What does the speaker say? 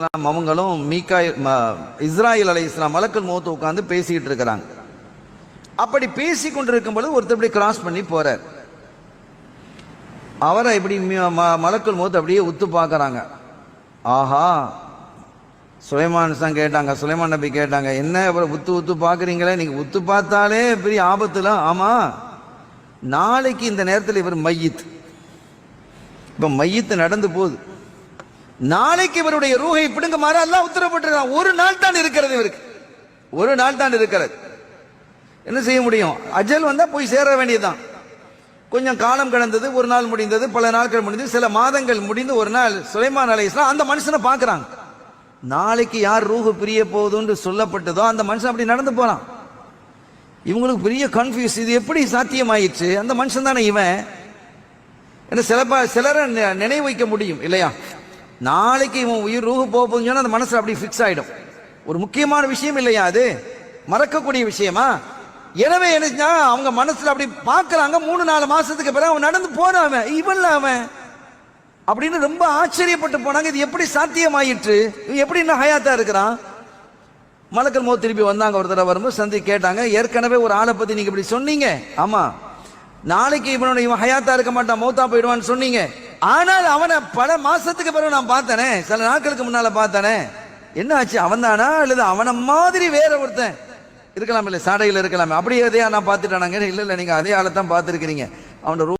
இஸ்லாம் அவங்களும் மீகாய் இஸ்ராயில் அலை இஸ்லாம் மலக்கல் முகத்தை உட்காந்து பேசிக்கிட்டு இருக்கிறாங்க. அப்படி பேசி கொண்டிருக்கும் பொழுது ஒருத்தர் இப்படி கிராஸ் பண்ணி போறார். அவரை இப்படி மி- ம- அப்படியே உத்து பார்க்குறாங்க. ஆஹா சுலைமான் தான் கேட்டாங்க சுலைமான் நபி கேட்டாங்க என்ன அப்புறம் உத்து உத்து பார்க்குறீங்களே? நீங்கள் உத்து பார்த்தாலே பெரிய ஆபத்தில் ஆமா நாளைக்கு இந்த நேரத்தில் இவர் மையித். இப்ப மையத்து நடந்து போகுது. நாளைக்கு இவருடைய ரூகை பிடுங்குமாறு அல்லாஹ் உத்தரவிட்டிருக்கான் ஒரு நாள் தான் இருக்கிறது இவருக்கு. ஒரு நாள் தான் இருக்கிறது. என்ன செய்ய முடியும்? அஜல் வந்தா போய் சேர வேண்டியதுதான். கொஞ்சம் காலம் கடந்தது ஒரு நாள் முடிந்தது பல நாட்கள் முடிந்தது சில மாதங்கள் முடிந்து ஒரு நாள் சுலைமான் அலை இஸ்லாம் அந்த மனுஷனை பார்க்கறாங்க. நாளைக்கு யார் ரூஹு பிரிய போகுதுன்னு சொல்லப்பட்டதோ அந்த மனுஷன் அப்படி நடந்து போறான். இவங்களுக்கு பெரிய கன்ஃபியூஸ் இது எப்படி சாத்தியமாயிடுச்சு அந்த மனுஷன் தானே இவன். என்ன சில சிலரை நினைவு வைக்க முடியும் இல்லையா? நாளைக்கு இவன் உயிர் ரூஹு போக போகுதுன்னு சொன்னால் அந்த மனசில் அப்படி ஃபிக்ஸ் ஆகிடும் ஒரு முக்கியமான விஷயம் இல்லையா அது? மறக்கக்கூடிய விஷயமா? எனவே என்ன அவங்க மனசில் அப்படி பார்க்குறாங்க. மூணு நாலு மாதத்துக்கு பிறகு அவன் நடந்து போகிறான் அவன். இவன்ல அவன். அப்படின்னு ரொம்ப ஆச்சரியப்பட்டு போனாங்க. இது எப்படி சாத்தியமாயிற்று? இவன் எப்படி இன்னும் ஹயாத்தாக இருக்கிறான்? மலக்கல் மோ திருப்பி வந்தாங்க. ஒரு தடவை வரும்போது சந்தி கேட்டாங்க ஏற்கனவே ஒரு ஆளை பற்றி நீங்கள் இப்படி சொன்னீங்க. ஆமாம் நாளைக்கு இவனோட இவன் ஹயாத்தாக இருக்க மாட்டான் மௌத்தா போயிடுவான்னு சொன்னீங்க. ஆனால் அவனை பல மாசத்துக்கு பிறகு நான் பார்த்தனே. சில நாட்களுக்கு முன்னால பார்த்தனே. என்ன ஆச்சு அவன் தானா அல்லது அவனை மாதிரி வேற ஒருத்தன் இருக்கலாம் இல்ல சாடையில் இருக்கலாமே. அப்படியே எதையா நான் பார்த்துட்டானாங்க இல்ல இல்ல நீங்க அதே ஆளை தான் பார்த்துருக்கிறீங்க. அவனோட